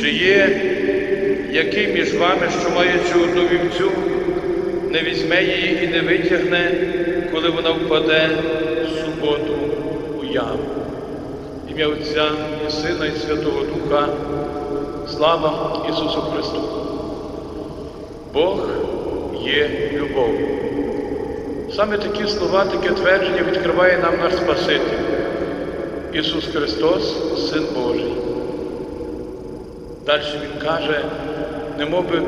Чи є який між вами, що маючи одну вівцю, не візьме її і не витягне, коли вона впаде в суботу у яму? Ім'я Отця і Сина, і Святого Духа, слава Ісусу Христу! Бог є любов. Саме такі слова, таке твердження відкриває нам наш Спаситель, Ісус Христос, Син Божий. Далі Він каже, немоби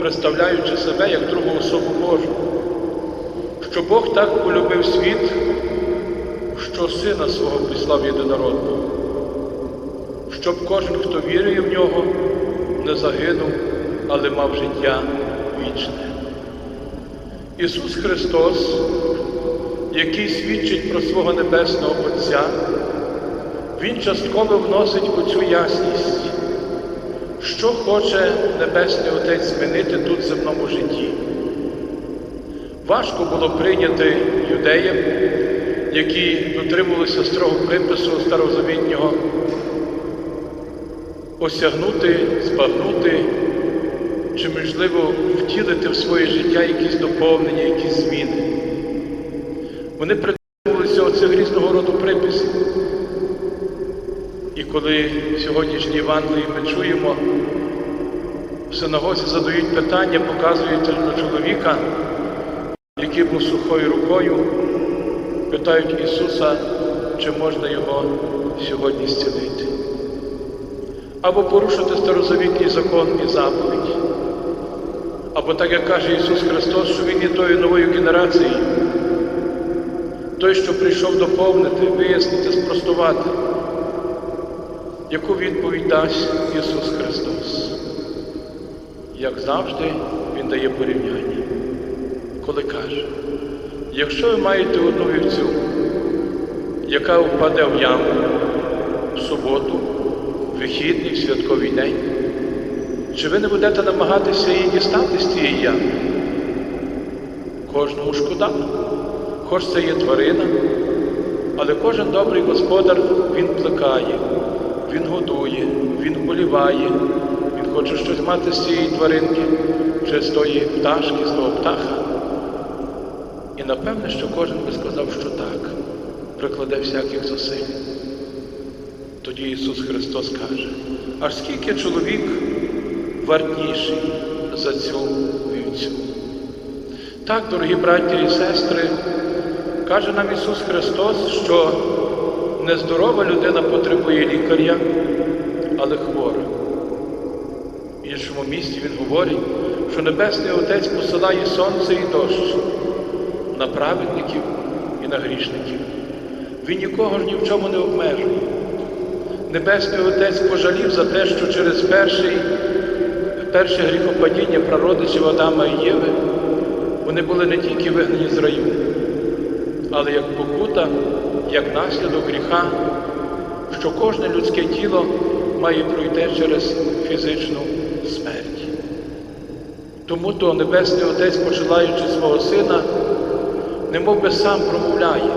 представляючи себе як другу особу Божу, що Бог так полюбив світ, що Сина свого прислав єдинородного, щоб кожен, хто вірує в нього, не загинув, але мав життя вічне. Ісус Христос, який свідчить про свого Небесного Отця, Він частково вносить у цю ясність, що хоче Небесний Отець змінити тут в земному житті. Важко було прийняти юдеям, які дотримувалися строго припису старозавітнього, осягнути, збагнути чи, можливо, втілити в своє життя якісь доповнення, якісь зміни. Вони притримувалися оцих різного роду приписів. Коли в сьогоднішній Євангелії ми чуємо, в синагозі задають питання, показують чоловіка, який був сухою рукою, питають Ісуса, чи можна його сьогодні зцілити. Або порушити старозавітній закон і заповідь. Або так як каже Ісус Христос, що Він є тою новою генерацією, той, що прийшов доповнити, вияснити, спростувати, яку відповідь дасть Ісус Христос. Як завжди, Він дає порівняння, коли каже, якщо ви маєте одну вівцю, яка впаде в яму в суботу, в вихідний, святковий день, чи ви не будете намагатися її дістати з цієї ями? Кожному шкода. Хоч це є тварина, але кожен добрий господар він плекає, він годує, він вболіває, він хоче щось мати з цієї тваринки, чи з тої пташки, з того птаха. І напевне, що кожен би сказав, що так, прикладе всяких зусиль. Тоді Ісус Христос каже, аж скільки чоловік вартніший за цю вівцю. Так, дорогі браття і сестри, каже нам Ісус Христос, що нездорова людина потребує лікаря, але хвора. В іншому місці Він говорить, що Небесний Отець посилає сонце і дощ на праведників і на грішників. Він нікого ж ні в чому не обмежує. Небесний Отець пожалів за те, що через перший, перше гріхопадіння прародичів Адама і Єви вони були не тільки вигнані з раю, але як покута, як наслідок гріха, що кожне людське тіло має пройти через фізичну смерть. Тому то Небесний Отець, починаючи свого Сина, немов би сам промовляє,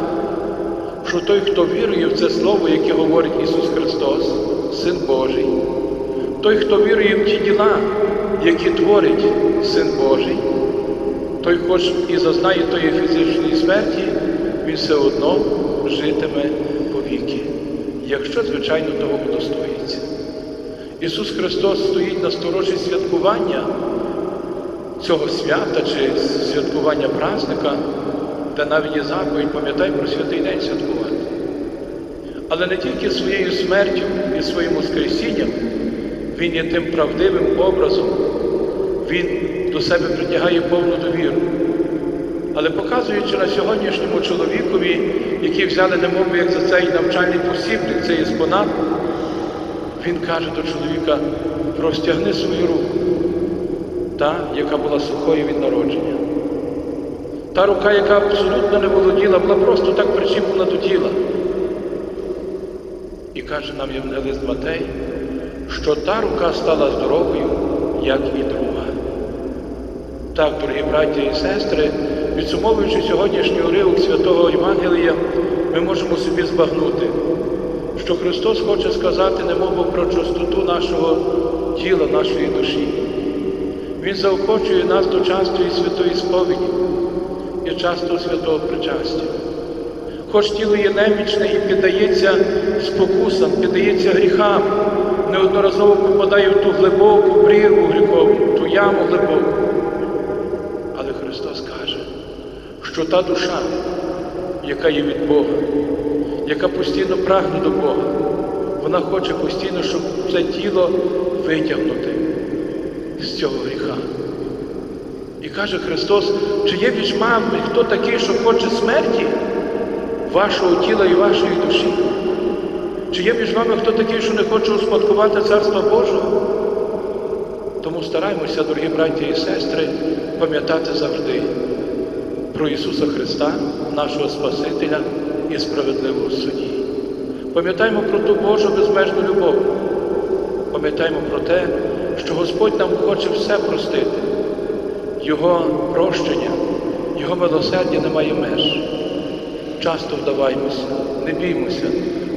що той, хто вірує в це Слово, яке говорить Ісус Христос, Син Божий, той, хто вірує в ті діла, які творить Син Божий, той, хоч і зазнає тої фізичної смерті, він все одно житиме повіки, якщо, звичайно, того удостоїться. Ісус Христос стоїть на сторожі святкування цього свята чи святкування праздника, де навіть є заповідь, пам'ятай про святий день святкувати. Але не тільки своєю смертю і своїм Воскресінням, Він є тим правдивим образом, Він до себе притягає повну довіру. Але показуючи на сьогоднішньому чоловікові, який взяли немовби як за цей навчальний посібник, цей еспонат, він каже до чоловіка, простягни свою руку, та, яка була сухою від народження. Та рука, яка абсолютно не володіла, була просто так причіплена до тіла. І каже нам Євангелист Матей, що та рука стала здоровою, як і друга. Так, дорогі браття і сестри, підсумовуючи сьогоднішній уривок святого Євангелія, ми можемо собі збагнути, що Христос хоче сказати немов про чистоту нашого тіла нашої душі. Він заохочує нас до частої святої сповіді і частого святого причастя. Хоч тіло є немічне і піддається спокусам, піддається гріхам, неодноразово попадає в ту глибоку прірву гріховну, ту яму глибоку. Але Христос каже, що та душа, яка є від Бога, яка постійно прагне до Бога, вона хоче постійно, щоб це тіло витягнути з цього гріха. І каже Христос, чи є між вами хто такий, що хоче смерті вашого тіла і вашої душі? Чи є між вами хто такий, що не хоче успадкувати Царство Божого? Тому стараємося, дорогі браті і сестри, пам'ятати завжди про Ісуса Христа, нашого Спасителя і справедливого судді. Пам'ятаємо про ту Божу безмежну любов. Пам'ятаємо про те, що Господь нам хоче все простити. Його прощення, Його милосердя не має меж. Часто вдаваймося, не біймося,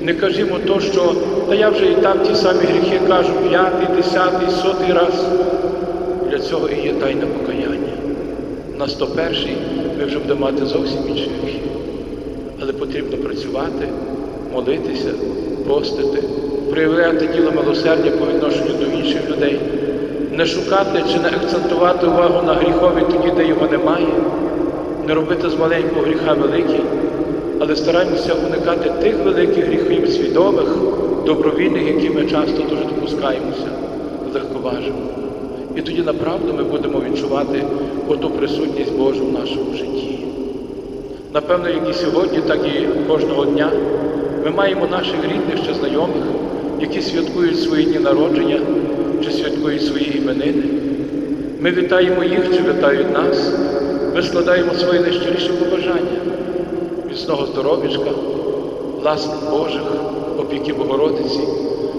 не кажімо то, що та я вже і так ті самі гріхи кажу п'ятий, десятий, сотий раз. Для цього і є тайне покаяння. На 101-й ми вже будемо мати зовсім інші гріхи. Але потрібно працювати, молитися, постити, проявляти діло милосердя по відношенню до інших людей, не шукати чи не акцентувати увагу на гріхові тоді, де його немає, не робити з маленького гріха великий, але стараємося уникати тих великих гріхів свідомих, добровільних, які ми часто дуже допускаємося, легковажимо. І тоді направду ми будемо відчувати оту присутність Божу в нашому житті. Напевно, як і сьогодні, так і кожного дня ми маємо наших рідних чи знайомих, які святкують свої дні народження чи святкують свої іменини. Ми вітаємо їх чи вітають нас, ми складаємо свої найщиріші побажання, міцного здоров'ячка, ласк Божих, опіки Богородиці.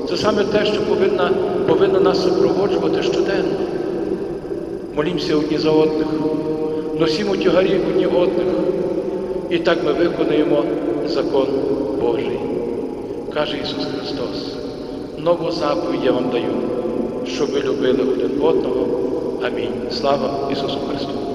Це саме те, що повинна, повинно нас супроводжувати щоденно. Молімося одні за одних, носімо тягарі одні одних. І так ми виконуємо закон Божий. Каже Ісус Христос, нову заповідь я вам даю, щоб ви любили один одного. Амінь. Слава Ісусу Христу!